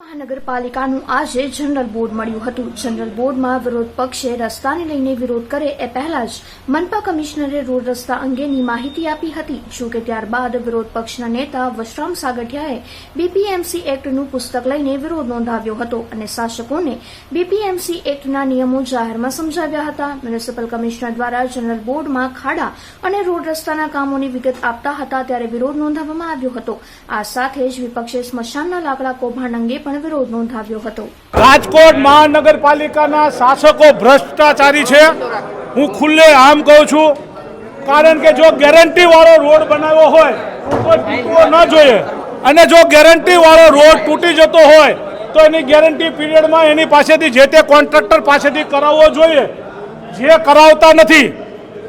મહાનગરપાલિકાનું આજે general board મળ્યું હતું. જનરલ બોર્ડમાં વિરોધ પક્ષે રસ્તાને લઈને વિરોધ કરે એ પહેલા જ મનપા કમિશનરે રોડ રસ્તા અંગેની માહિતી આપી હતી. જો કે ત્યારબાદ વિરોધ પક્ષના નેતા વશરામ સાગઠિયાએ બીપીએમસી એક્ટનું પુસ્તક લઈને વિરોધ નોંધાવ્યો હતો અને શાસકોને બીપીએમસી એક્ટના નિયમો જાહેરમાં સમજાવ્યા હતા. મ્યુનિસિપલ કમિશનર દ્વારા જનરલ બોર્ડમાં ખાડા અને રોડ રસ્તાના કામોની વિગત આપતા હતા ત્યારે વિરોધ નોંધાવવામાં આવ્યો હતો. આ સાથે જ વિપક્ષે સ્મશાનના લાકડા કૌભાંડ અંગે પણ વિરોધ નોંધાવ્યો હતો. રાજકોટ મહાનગરપાલિકાના શાસકો ભ્રષ્ટાચારી છે. હું ખુલ્લે આમ કહું છું, કારણ કે જો ગેરંટી વાળો રોડ બનાવ્યો હોય, તો ન જોઈએ. અને જો ગેરંટી વાળો રોડ તૂટી જતો હોય, તો એની ગેરંટી પીરિયડમાં એની પાસેથી જે તે કોન્ટ્રાક્ટર પાસેથી કરાવવો જોઈએ. જે કરાવતા નથી,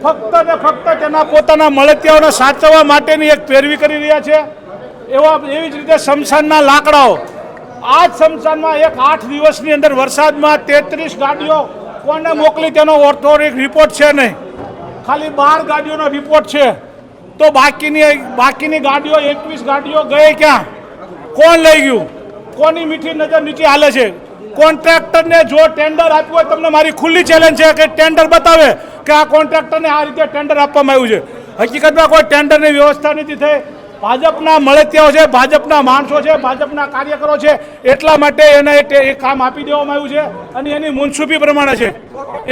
ફક્ત ને ફક્ત તેના પોતાના મળતિયાઓને સાચવવા માટેની એક પેરવી કરી રહ્યા છે. એવા એવી જ રીતે શમશાનના લાકડાઓ આ જ શમશાનમાં એક આઠ દિવસની અંદર વરસાદમાં તેત્રીસ ગાડીઓ કોને મોકલી તેનો ઓર્થોરિક રિપોર્ટ છે નહીં. ખાલી બાર ગાડીઓનો રિપોર્ટ છે. તો બાકીની બાકીની ગાડીઓ એકવીસ ગાડીઓ ગઈ ક્યાં? કોણ લઈ ગયું? કોની મીઠી નજર નીચે હાલે છે? કોન્ટ્રાક્ટરને જો ટેન્ડર આપ્યું હોય તમને મારી ખુલ્લી ચેલેન્જ છે કે ટેન્ડર બતાવે કે આ કોન્ટ્રાક્ટરને આ રીતે ટેન્ડર આપવામાં આવ્યું છે. હકીકતમાં કોઈ ટેન્ડરની વ્યવસ્થા નથી થઈ. ભાજપના મળતિયાઓ છે, ભાજપના માણસો છે, ભાજપના કાર્યકરો છે, એટલા માટે એને એ કામ આપી દેવામાં આવ્યું છે અને એની મુનસુફી પ્રમાણે છે.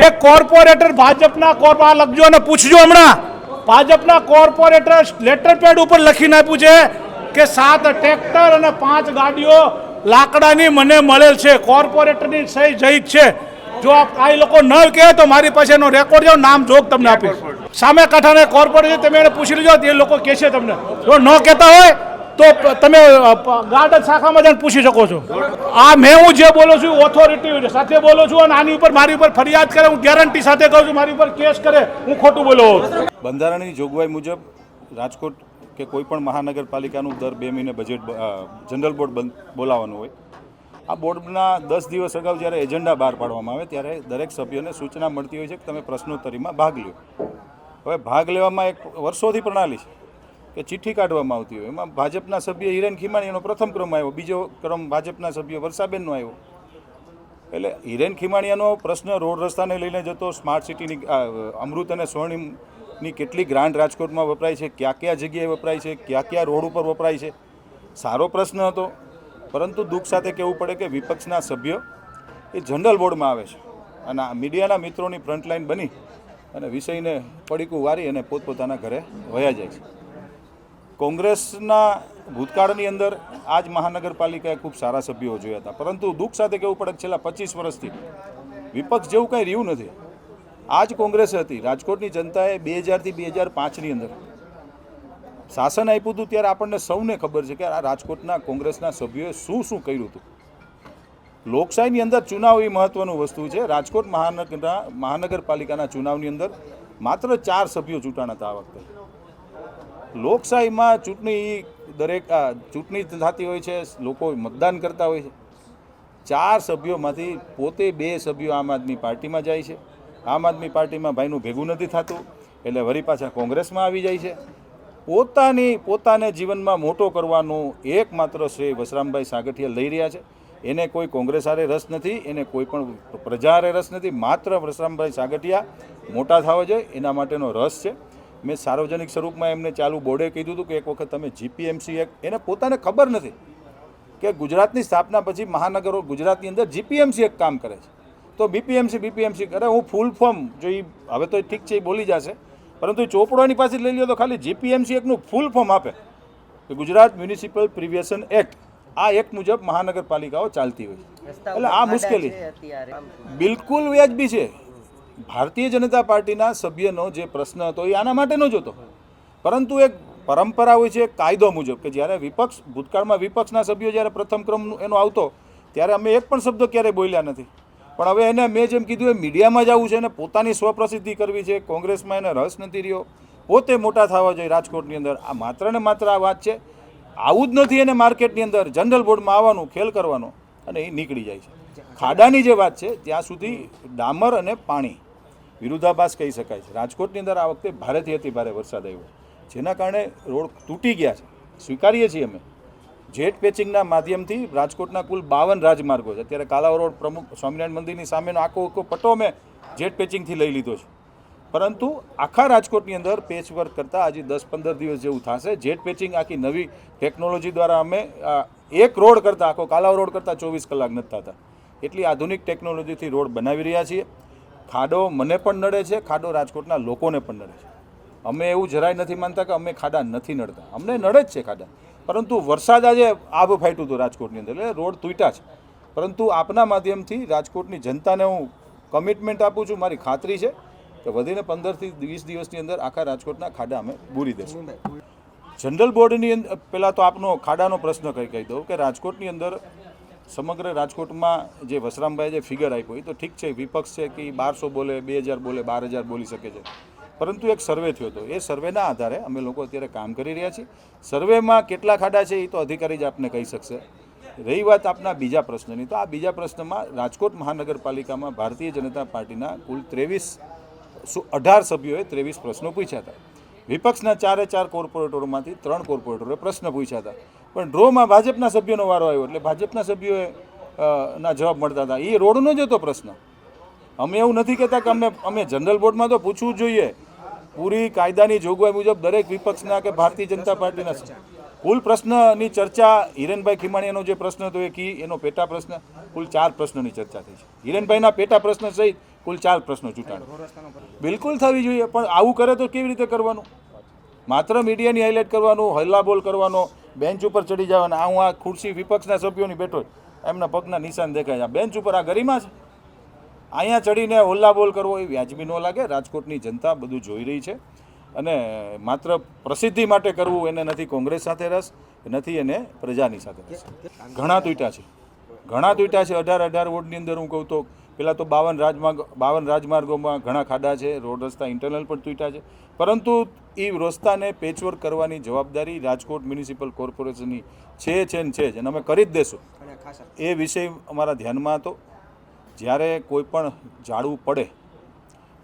એ કોર્પોરેટર ભાજપના કોર્પ આ લખજો અને પૂછજો હમણાં. ભાજપના કોર્પોરેટર લેટર પેડ ઉપર લખીને આપ્યું છે કે સાત ટ્રેક્ટર અને પાંચ ગાડીઓ લાકડાની મને મળેલ છે. કોર્પોરેટરની સહી જઈ છે. જો આ લોકો ન કહે તો મારી પાસે એનો રેકોર્ડ જાઓ, નામ જોગ તમને આપીશ. સામે કાંઠાને કોર્પોરેટ તમે એને પૂછી લેજો, એ લોકો કહેશે તમને. જો ન કહેતા હોય, તો તમે ગાર્ડન શાખામાં જઈને પૂછી શકો છો. આ મેં હું જે બોલું છું ઓથોરિટી સાથે બોલું છું અને આની ઉપર, મારી ઉપર ફરિયાદ કરે, હું ગેરંટી સાથે કહું છું, મારી ઉપર કેસ કરે, હું ખોટું બોલો બંધારણની જોગવાઈ મુજબ રાજકોટ કે કોઈ પણ મહાનગરપાલિકાનું દર બે મહિને બજેટ જનરલ બોર્ડ બોલાવવાનું હોય. આ બોર્ડના દસ દિવસ અગાઉ જ્યારે એજન્ડા બહાર પાડવામાં આવે, ત્યારે દરેક સભ્યોને સૂચના મળતી હોય છે કે તમે પ્રશ્નોત્તરીમાં ભાગ લ્યો. હવે ભાગ લેવામાં એક વર્ષોથી પ્રણાલી છે કે ચિઠ્ઠી કાઢવામાં આવતી હોય. એમાં ભાજપના સભ્ય હિરેન ખીમાણીનો પ્રથમ ક્રમ આવ્યો. બીજો ક્રમ ભાજપના સભ્ય વરસાબેનનો આવ્યો. એટલે હિરેન ખીમાણીયાનો પ્રશ્ન રોડ રસ્તાને લઈને જતો, સ્માર્ટ સિટીની અમૃત અને સ્વર્ણિમની કેટલી ગ્રાન્ટ રાજકોટમાં વપરાય છે, ક્યાં કયા જગ્યાએ વપરાય છે, ક્યાં કયા રોડ ઉપર વપરાય છે, સારો પ્રશ્ન હતો. પરંતુ દુઃખ સાથે કહેવું પડે કે વિપક્ષના સભ્યો એ જનરલ બોર્ડમાં આવે છે. અને મીડિયાના મિત્રોની ફ્રન્ટલાઈન બની. અને વિષયને પડીકું વારી અને પોતપોતાના ઘરે વયા જાય છે. કોંગ્રેસના ભૂતકાળની અંદર આ જ મહાનગરપાલિકાએ ખૂબ સારા સભ્યો જોયા હતા. પરંતુ દુઃખ સાથે કહેવું પડે છેલ્લા પચીસ વર્ષથી વિપક્ષ જેવું કંઈ રહ્યું નથી. આ જ કોંગ્રેસ હતી. રાજકોટની જનતાએ બે હજારથી બે હજાર પાંચની અંદર શાસન આપ્યું હતું ત્યારે આપણને સૌને ખબર છે કે આ રાજકોટના કોંગ્રેસના સભ્યોએ શું શું કર્યું હતું. લોકશાહીની અંદર ચુનાવ એ મહત્વનું વસ્તુ છે. રાજકોટ મહાનગરના, મહાનગરપાલિકાના ચુનાવની અંદર માત્ર ચાર સભ્યો ચૂંટાણા હતા આ વખતે. લોકશાહીમાં ચૂંટણી દરેક ચૂંટણી થતી હોય છે, લોકો મતદાન કરતા હોય છે. ચાર સભ્યોમાંથી પોતે બે સભ્યો આમ આદમી પાર્ટીમાં જાય છે. આમ આદમી પાર્ટીમાં ભાઈનું ભેગું નથી થતું, એટલે વળી પાછા કોંગ્રેસમાં આવી જાય છે. પોતાની, પોતાને જીવનમાં મોટો કરવાનું એકમાત્ર શ્રેય વસરામભાઈ સાગઠિયા લઈ રહ્યા છે. એને કોઈ કોંગ્રેસ હારે રસ નથી, એને કોઈ પણ પ્રજા હારે રસ નથી, માત્ર વસરામભાઈ સાગઠિયા મોટા થવા જોઈએ, એના માટેનો રસ છે. મેં સાર્વજનિક સ્વરૂપમાં એમને ચાલુ બોર્ડે કીધું હતું કે એક વખત તમે જીપીએમસી એક, એને પોતાને ખબર નથી કે ગુજરાતની સ્થાપના પછી મહાનગરો ગુજરાતની અંદર જીપીએમસી એક કામ કરે છે. તો બીપીએમસી બીપીએમસી કરે, હું ફૂલ ફોર્મ, જો એ હવે તો ઠીક છે એ બોલી જશે, પરંતુ ચોપડોની પાસે લઈ લ્યો તો ખાલી જીપીએમસી એકનું ફૂલ ફોર્મ આપે. ગુજરાત મ્યુનિસિપલ પ્રિવિએશન એક્ટ આ એક મુજબ મહાનગરપાલિકાઓ ચાલતી હોય એટલે આ મુશ્કેલી. બિલકુલ વ્યાજબી છે. ભારતીય જનતા પાર્ટીના સભ્યનો જે પ્રશ્ન હતો એ આના માટેનો જ હતો પરંતુ એક પરંપરા હોય છે કાયદો મુજબ કે જ્યારે વિપક્ષ ભૂતકાળમાં વિપક્ષના સભ્યો જ્યારે પ્રથમ ક્રમ એનો આવતો ત્યારે અમે એક પણ શબ્દ ક્યારેય બોલ્યા નથી. પણ હવે એને મેં જેમ કીધું એ મીડિયામાં જ આવવું છે અને પોતાની સ્વપ્રસિદ્ધિ કરવી છે. કોંગ્રેસમાં એને રસ નથી રહ્યો. પોતે મોટા થવા જોઈએ રાજકોટની અંદર. આ માત્ર ને માત્ર આ વાત છે. આવું જ નથી એને માર્કેટની અંદર જનરલ બોર્ડમાં આવવાનું, ખેલ કરવાનો, અને એ નીકળી જાય છે. ખાડાની જે વાત છે, ત્યાં સુધી ડામર અને પાણી વિરુદ્ધાભાસ કહી શકાય છે. રાજકોટની અંદર આ વખતે ભારેથી અતિ ભારે વરસાદ આવ્યો જેના કારણે રોડ તૂટી ગયા છે. સ્વીકારીએ છીએ અમે. જેટ પેચિંગના માધ્યમથી રાજકોટના કુલ બાવન રાજમાર્ગો છે. અત્યારે કાલાવ રોડ પ્રમુખ સ્વામિનારાયણ મંદિરની સામેનો આખો આખો પટ્ટો અમે જેટ પેચિંગથી લઈ લીધો છે. પરંતુ આખા રાજકોટની અંદર પેચ વર્ક કરતાં હજી દસ પંદર દિવસ જેવું થશે. જેટ પેચિંગ આખી નવી ટેકનોલોજી દ્વારા અમે એક રોડ કરતાં, આખો કાલાવ રોડ કરતાં ચોવીસ કલાક નથી થતા એટલી આધુનિક ટેકનોલોજીથી રોડ બનાવી રહ્યા છીએ. ખાડો મને પણ નડે છે, ખાડો રાજકોટના લોકોને પણ નડે છે. અમે એવું જરાય નથી માનતા કે અમે ખાડા નથી નડતા. અમને નડે જ છે ખાડા. પરંતુ વરસાદ આજે આબ ફાટ્યું હતું રાજકોટની અંદર, એટલે રોડ તૂટ્યા છે. પરંતુ આપના માધ્યમથી રાજકોટની જનતાને હું કમિટમેન્ટ આપું છું, મારી ખાતરી છે. કે વધીને પંદરથી વીસ દિવસની અંદર આખા રાજકોટના ખાડા અમે બૂરી દઈશું જનરલ બોર્ડની અંદર પહેલાં તો આપનો ખાડાનો પ્રશ્ન કહી કહી દઉં કે રાજકોટની અંદર સમગ્ર રાજકોટમાં જે વસરામભાઈ જે ફિગર આપ્યો એ તો ઠીક છે, વિપક્ષ છે કે બારસો બોલે, બે હજાર બોલે, બાર હજાર બોલી શકે છે. પરંતુ એક સર્વે થયો હતો. એ સર્વેના આધારે અમે લોકો અત્યારે કામ કરી રહ્યા છીએ. સર્વેમાં કેટલા ખાડા છે એ તો અધિકારી જ આપને કહી શકશે. રહી વાત આપના બીજા પ્રશ્નની. તો આ બીજા પ્રશ્નમાં રાજકોટ મહાનગરપાલિકામાં ભારતીય જનતા પાર્ટીના કુલ ત્રેવીસ અઢાર સભ્યોએ ત્રેવીસ પ્રશ્નો પૂછ્યા હતા. વિપક્ષના ચારે ચાર કોર્પોરેટરોમાંથી ત્રણ કોર્પોરેટરોએ પ્રશ્ન પૂછ્યા હતા. પણ ડ્રોમાં ભાજપના સભ્યોનો વારો આવ્યો એટલે ભાજપના સભ્યોએ ના જવાબ મળતા હતા. એ રોડનો જ હતો પ્રશ્ન. અમે એવું નથી કહેતા કે અમે અમે જનરલ બોર્ડમાં તો પૂછવું જોઈએ. પૂરી કાયદાની જોગવાઈ મુજબ દરેક વિપક્ષના કે ભારતીય જનતા પાર્ટીના. કુલ પ્રશ્નની ચર્ચા હિરેનભાઈ ખીમાણીયાનો જે પ્રશ્ન હતો એ કી એનો પેટા પ્રશ્ન, કુલ ચાર પ્રશ્નોની ચર્ચા થઈ છે. હિરેનભાઈના પેટા પ્રશ્ન સહિત કુલ ચાર પ્રશ્નો ચૂંટાણા. બિલકુલ થવી જોઈએ, પણ આવું કરે તો કેવી રીતે કરવાનું? માત્ર મીડિયાની હાઇલાઇટ કરવાનું, હલ્લાબોલ કરવાનો બેન્ચ ઉપર ચડી જવાના, આ હું આ ખુરશી વિપક્ષના સભ્યોની બેઠો એમના પગના નિશાન દેખાય આ બેન્ચ ઉપર આ ગરિમા છે. અહીંયા ચડીને હોલ્લાબોલ કરવો એ વ્યાજબી ન લાગે, રાજકોટની જનતા બધું જોઈ રહી છે. અને માત્ર પ્રસિદ્ધિ માટે કરવું એને નથી કોંગ્રેસ સાથે રસ, નથી એને પ્રજાની સાથે રસ. ઘણા તૂટ્યા છે. ઘણા તૂટ્યા છે. અઢાર અઢાર વોર્ડની અંદર હું કહું તો પહેલાં તો બાવન રાજમાર્ગ, બાવન રાજમાર્ગોમાં ઘણા ખાડા છે, રોડ રસ્તા ઇન્ટરનલ પણ તૂટ્યા છે. પરંતુ એ રસ્તાને પેચવર્ક કરવાની જવાબદારી રાજકોટ મ્યુનિસિપલ કોર્પોરેશનની છે છે ને છે જ અને અમે કરી જ દેશું. એ વિષય અમારા ધ્યાનમાં હતો. જ્યારે કોઈ પણ ઝાડવું પડે,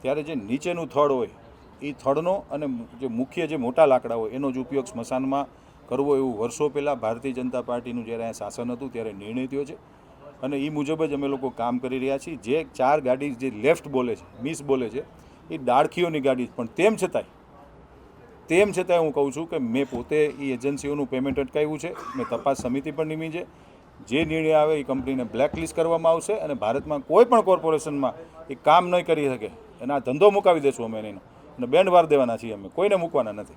ત્યારે જે નીચેનું થડ હોય, એ થડનો અને જે મુખ્ય જે મોટા લાકડા હોય, એનો જ ઉપયોગ સ્મશાનમાં કરવો એવું વર્ષો પહેલાં ભારતીય જનતા પાર્ટીનું જ્યારે અહીંયા શાસન હતું, ત્યારે નિર્ણય થયો છે. અને એ મુજબ જ અમે લોકો કામ કરી રહ્યા છીએ. જે ચાર ગાડી જે લેફ્ટ બોલે છે મિસ બોલે છે, એ ડાળખીઓની ગાડી પણ તેમ છતાંય તેમ છતાંય હું કહું છું કે મેં પોતે એ એજન્સીઓનું પેમેન્ટ અટકાવ્યું છે. મેં તપાસ સમિતિ પણ નિમી છે. જે નિર્ણય આવે એ કંપનીને બ્લેકલિસ્ટ કરવામાં આવશે અને ભારતમાં કોઈ પણ કોર્પોરેશનમાં એ કામ નહીં કરી શકે. એના ધંધો મુકાવી દેશું અમે એનો. અને બેન્ડ વાર દેવાના છીએ અમે. કોઈને મૂકવાના નથી.